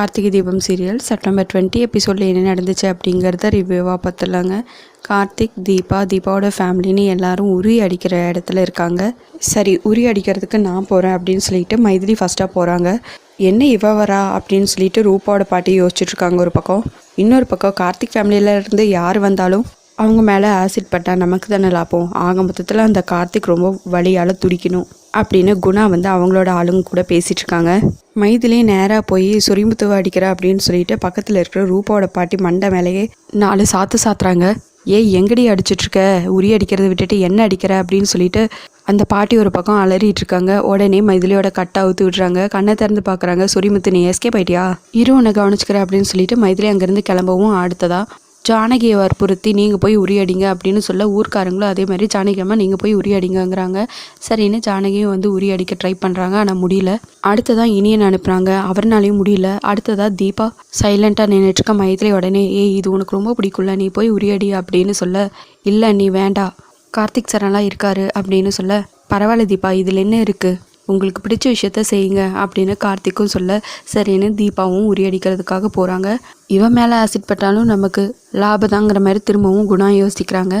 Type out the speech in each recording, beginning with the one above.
Karthigai Deepam serial September twenty எபிசோடில் என்ன நடந்துச்சு அப்படிங்கிறத ரிவ்யூவாக பார்த்துலாங்க கார்த்திக் தீபா தீபாவோட ஃபேமிலின்னு எல்லாரும் உரி அடிக்கிற இடத்துல இருக்காங்க. சரி உரி அடிக்கிறதுக்கு நான் போகிறேன் அப்படின்னு சொல்லிட்டு மைதிலி ஃபஸ்ட்டாக போகிறாங்க என்ன இவ வரா? அப்படின்னு சொல்லிட்டு ரூபாவோட பாட்டி யோசிச்சுட்ருக்காங்க ஒரு பக்கம். இன்னொரு பக்கம் கார்த்திக் ஃபேமிலியிலேருந்து யார் வந்தாலும் அவங்க மேலே ஆசிட் பட்டால் நமக்கு தானே லாபம். ஆக மொத்தத்தில் அந்த கார்த்திக் ரொம்ப வழியால் துடிக்கணும் அப்படின்னு குணா வந்து அவங்களோட ஆளுங்க கூட பேசிகிட்டு இருக்காங்க. மைதிலே நேராக போய் சொரிமுத்துவ அடிக்கிற அப்படின்னு சொல்லிட்டு பக்கத்தில் இருக்கிற ரூபாவோட பாட்டி மண்டை மேலேயே நாலு சாத்து சாத்துறாங்க. ஏய் எங்கடி அடிச்சிட்ருக்க உரி அடிக்கிறத விட்டுட்டு என்ன அடிக்கிற? அப்படின்னு சொல்லிட்டு அந்த பாட்டி ஒரு பக்கம் அலறிட்டு இருக்காங்க. உடனே மைதிலியோட கட்டை அவுத்து விடுறாங்க. கண்ணை திறந்து பார்க்குறாங்க சொரிமுத்து நீ எஸ்கே போயிட்டியா இரு உன்னை கவனிச்சுக்கிற அப்படின்னு சொல்லிட்டு மைதிலி அங்கேருந்து கிளம்பவும் அடுத்ததா ஜானகியை வற்புறுத்தி நீங்கள் போய் உரியடிங்க அப்படின்னு சொல்ல ஊர்க்காரங்களும் அதே மாதிரி ஜானகி அம்மா நீங்கள் போய் உரியடிங்கங்கிறாங்க. சரின்னு ஜானகியும் வந்து உரி அடிக்க ட்ரை பண்ணுறாங்க ஆனால் முடியல. அடுத்ததான் இனியன் அனுப்புகிறாங்க அவர்னாலையும் முடியல. அடுத்ததாக தீபா சைலண்ட்டாக நின்றுட்டுருக்க மயத்திலே உடனே ஏய் இது உனக்கு ரொம்ப பிடிக்கும்ல நீ போய் உரியடி அப்படின்னு சொல்ல இல்லை நீ வேண்டாம் கார்த்திக் சரணெலாம் இருக்காரு அப்படின்னு சொல்ல பரவாயில்ல தீபா இதில் என்ன இருக்குது உங்களுக்கு பிடிச்ச விஷயத்த செய்யுங்க அப்படின்னு கார்த்திக்கும் சொல்ல சரின்னு தீபாவும் உரியடிக்கிறதுக்காக போகிறாங்க இவன் மேலே ஆசிட் பட்டாலும் நமக்கு லாபதாங்கிற மாதிரி திரும்பவும் குணா யோசிக்கிறாங்க.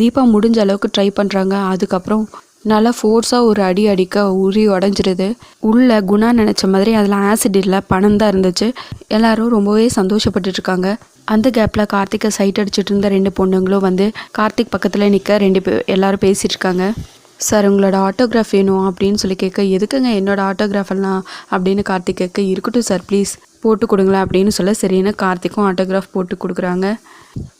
தீபா முடிஞ்ச அளவுக்கு ட்ரை பண்ணுறாங்க அதுக்கப்புறம் நல்லா ஃபோர்ஸாக ஒரு அடி அடிக்க உரி உடஞ்சிருது. உள்ள குணா நினச்ச மாதிரி அதில் ஆசிட் இல்லை பணம் தான் இருந்துச்சு. எல்லாரும் ரொம்பவே சந்தோஷப்பட்டுட்டு இருக்காங்க. அந்த கேப்பில் கார்த்திகை சைட் அடிச்சிட்டு இருந்த ரெண்டு பொண்ணுங்களும் வந்து கார்த்திக் பக்கத்தில் நிற்க ரெண்டு பேர் எல்லோரும் பேசிகிட்ருக்காங்க இருக்காங்க. சார் உங்களோட ஆட்டோகிராஃப் வேணும் அப்படின்னு சொல்லி கேட்க எதுக்குங்க என்னோட ஆட்டோகிராஃபெல்லாம் அப்படின்னு கார்த்திக் கேட்க இருக்கட்டும் சார் ப்ளீஸ் போட்டு கொடுங்களேன் அப்படின்னு சொல்ல சரியான கார்த்திக்கும் ஆட்டோகிராஃப் போட்டு கொடுக்குறாங்க.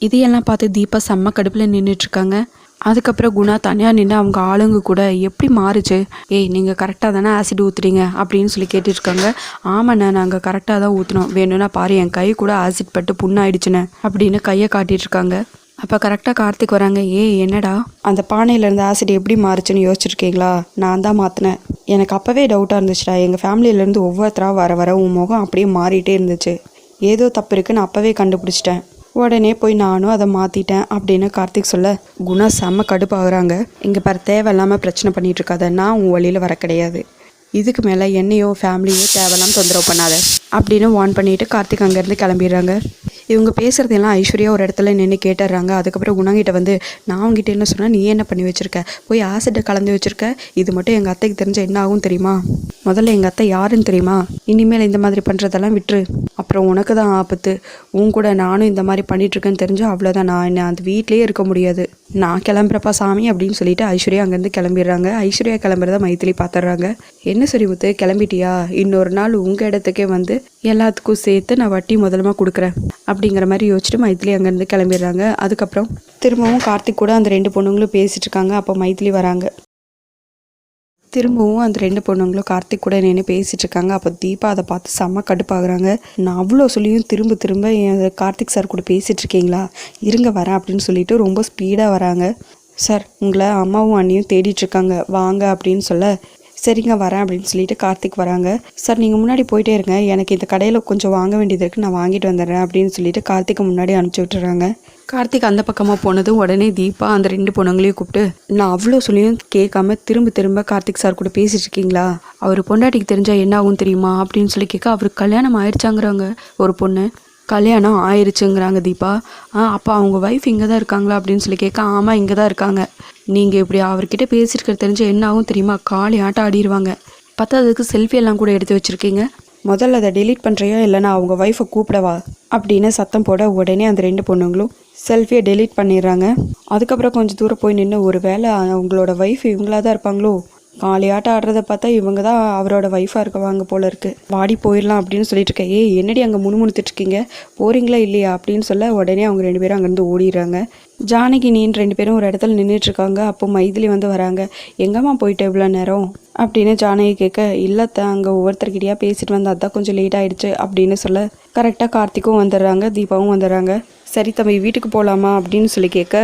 இதையெல்லாம் பார்த்து தீபா செம்ம கடுப்பில் நின்றுட்டுருக்காங்க அதுக்கப்புறம் குணா தனியாக நின்று அவங்க ஆளுங்க கூட எப்படி மாறுச்சு? ஏய் நீங்கள் கரெக்டாக தானே ஆசிட் ஊற்றுறீங்க அப்படின்னு சொல்லி கேட்டுருக்காங்க ஆமாண்ணே நாங்கள் கரெக்டாக தான் ஊற்றுனோம் வேணும்னா பாரு என் கை கூட ஆசிட் பட்டு புண்ணாயிடுச்சுண்ணே அப்படின்னு கையை காட்டிகிட்ருக்காங்க அப்போ கரெக்டாக கார்த்திக் வராங்க. ஏ என்னடா? அந்த பானையிலேருந்து ஆசிட் எப்படி மாறுச்சுன்னு யோசிச்சிருக்கீங்களா? நான் தான் மாற்றினேன் எனக்கு அப்போவே டவுட்டாக இருந்துச்சுடா. எங்கள் ஃபேமிலியிலேருந்து ஒவ்வொருத்தராக வர வர உன் முகம் அப்படியே மாறிட்டே இருந்துச்சு. ஏதோ தப்பு இருக்குன்னு அப்போவே கண்டுபிடிச்சிட்டேன். உடனே போய் நானும் அதை மாற்றிட்டேன் அப்படின்னு கார்த்திக் சொல்ல குணா செம்ம கடுப்பாகிறாங்க. இங்கே பாரு தேவையில்லாமல் பிரச்சனை பண்ணிகிட்டு இருக்காத. நான் உன் வழியில் வர கிடையாது. இதுக்கு மேலே என்னையோ ஃபேமிலியோ தேவையில்லாமல் தொந்தரவு பண்ணாத. அப்படின்னு வான் பண்ணிவிட்டு கார்த்திக் அங்கேருந்து கிளம்பிடுறாங்க. இவங்க பேசுகிறதெல்லாம் ஐஸ்வர்யா ஒரு இடத்துல நின்று கேட்டுடுறாங்க அதுக்கப்புறம் குணங்கிட்ட வந்து நான் அவங்ககிட்ட என்ன சொன்னால் நீ என்ன பண்ணி வச்சுருக்க? போய் ஆசிட்டை கலந்து வச்சுருக்க? இது மட்டும் எங்கள் அத்தைக்கு தெரிஞ்ச என்ன ஆகும் தெரியுமா? முதல்ல எங்கள் அத்தை யாருன்னு தெரியுமா? இனிமேல் இந்த மாதிரி பண்ணுறதெல்லாம் விட்டுரு. அப்புறம் உனக்கு தான் ஆபத்து. உன் கூட நானும் இந்த மாதிரி பண்ணிகிட்ருக்கேன்னு தெரிஞ்சு அவ்வளோதான் நான் என்ன அந்த வீட்லேயே இருக்க முடியாது. நான் கிளம்புறப்பா சாமி அப்படின்னு சொல்லிட்டு ஐஸ்வர்யா அங்கேருந்து கிளம்பிடுறாங்க. ஐஸ்வர்யா கிளம்புறத மைத்திலி பார்த்துட்றாங்க என்ன சரி முத்து கிளம்பிட்டியா? இன்னொரு நாள் உங்கள் இடத்துக்கே வந்து எல்லாத்துக்கும் சேர்த்து நான் வட்டி முதலமாக கொடுக்குறேன். அப்படிங்கிற மாதிரி யோசிச்சுட்டு மைத்திலி அங்கேருந்து கிளம்பிடுறாங்க. அதுக்கப்புறம் திரும்பவும் கார்த்திக் கூட அந்த ரெண்டு பொண்ணுங்களும் பேசிகிட்டு இருக்காங்க. அப்போ மைத்திலி வராங்க. திரும்பவும் அந்த ரெண்டு பொண்ணுங்களும் கார்த்திக் கூட நின்று பேசிட்டு இருக்காங்க. அப்போ தீபா அதை பார்த்து செம்ம கடுப்பாகிறாங்க. நான் அவ்வளோ சொல்லியும் திரும்ப திரும்ப என் கார்த்திக் சார் கூட பேசிகிட்டு இருக்கீங்களா? இருங்க வரேன் அப்படின்னு சொல்லிட்டு ரொம்ப ஸ்பீடாக வராங்க. சார் உங்களை அம்மாவும் அண்ணியும் தேடிட்டு இருக்காங்க. வாங்க அப்படின்னு சொல்ல சரிங்க வரேன் அப்படின்னு சொல்லிட்டு கார்த்திக் வராங்க. சார் நீங்கள் முன்னாடி போயிட்டே இருங்க. எனக்கு இந்த கடையில் கொஞ்சம் வாங்க வேண்டியது இருக்குது நான் வாங்கிட்டு வந்துடுறேன் அப்படின்னு சொல்லிட்டு கார்த்திகை முன்னாடி அனுப்பிச்சி விட்டுறாங்க. கார்த்திக் அந்த பக்கமாக போனதும் உடனே தீபா அந்த ரெண்டு பொண்ணுங்களையும் கூப்பிட்டு நான் அவ்வளோ சொல்லியும் கேட்காம திரும்ப திரும்ப கார்த்திக் சார் கூட பேசிட்டு இருக்கீங்களா? அவர் பொண்டாட்டிக்கு தெரிஞ்சா என்ன ஆகும் தெரியுமா? அப்படின்னு சொல்லி கேட்க அவருக்கு கல்யாணம் ஆயிடுச்சாங்கிறாங்க ஒரு பொண்ணு கல்யாணம் ஆயிடுச்சுங்கிறாங்க தீபா. ஆ அப்போ அவங்க ஒய்ஃப் இங்கே தான் இருக்காங்களா? அப்படின்னு சொல்லி கேட்க ஆமாம் இங்கே தான் இருக்காங்க. நீங்கள் இப்படி அவர்கிட்ட பேசியிருக்கிறது தெரிஞ்ச என்ன ஆகும் தெரியுமா? காலி ஆட்டம் ஆடிடுவாங்க பத்தாததுக்கு செல்ஃபி எல்லாம் கூட எடுத்து வச்சுருக்கீங்க. முதல்ல அதை டெலீட் பண்ணுறியா இல்லைனா அவங்க ஒய்ஃபை கூப்பிடவா? அப்படின்னு சத்தம் போட உடனே அந்த ரெண்டு பொண்ணுங்களும் செல்ஃபியை டெலீட் பண்ணிடுறாங்க. அதுக்கப்புறம் கொஞ்சம் தூரம் போய் நின்று ஒரு வேளை அவங்களோட ஒய்ஃப் இவங்களா தான் இருப்பாங்களோ? காளியாட்டம் ஆடுறத பார்த்தா இவங்க தான் அவரோட ஒய்ஃபாக இருக்கவாங்க போல இருக்கு. வாடி போயிடலாம் அப்படின்னு சொல்லிட்டு இருக்கேன் ஏய் என்னடி அங்கே முணுமுணுத்துட்டு இருக்கீங்க? போறீங்களா இல்லையா? அப்படின்னு சொல்ல உடனே அவங்க ரெண்டு பேரும் அங்கேருந்து ஓடிடுறாங்க. ஜானகி நீன் ரெண்டு பேரும் ஒரு இடத்துல நின்றுட்டு இருக்காங்க. அப்போ மைதிலி வந்து வராங்க. எங்கம்மா போயிட்டு இவ்வளோ நேரம்? அப்படின்னு ஜானகி கேட்க இல்லத்த அங்கே ஒவ்வொருத்தர்கிட்டயா பேசிட்டு வந்தா அதான் கொஞ்சம் லேட் ஆயிடுச்சு அப்படின்னு சொல்ல கரெக்டாக கார்த்திக்கும் வந்துடுறாங்க தீபாவும் வந்துடுறாங்க. சரி தம்பி வீட்டுக்கு போகலாமா அப்படின்னு சொல்லி கேட்க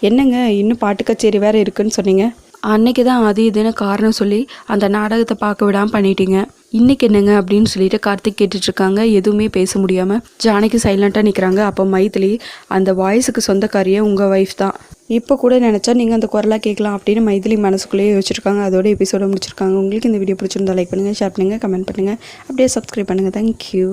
என்னங்க இன்னும் பாட்டு கச்சேரி வேறு இருக்குன்னு சொன்னீங்க. அன்னைக்கு தான் அது இதுன்னு காரணம் சொல்லி அந்த நாடகத்தை பார்க்க விடாமல் பண்ணிட்டீங்க. இன்னைக்கு என்னங்க அப்படின்னு சொல்லிட்டு கார்த்திக் கேட்டுட்ருக்காங்க. எதுவுமே பேச முடியாமல் ஜானகி சைலண்ட்டாக நிற்கிறாங்க அப்போ மைத்திலி அந்த வாய்ஸுக்கு சொந்தக்காரியே உங்கள் ஒய்ஃப் தான். இப்போ கூட நினச்சா நீங்கள் அந்த குரலாக கேட்கலாம் அப்படின்னு மைதிலி மனசுக்குள்ளேயே யோசிச்சிருக்காங்க. அதோட எபிசோட முடிச்சிருக்காங்க. உங்களுக்கு இந்த வீடியோ பிடிச்சிருந்தா லைக் பண்ணுங்கள் ஷேர் பண்ணுங்கள் கமெண்ட் பண்ணுங்கள் அப்படியே சப்ஸ்கிரைப் பண்ணுங்கள் தேங்க்யூ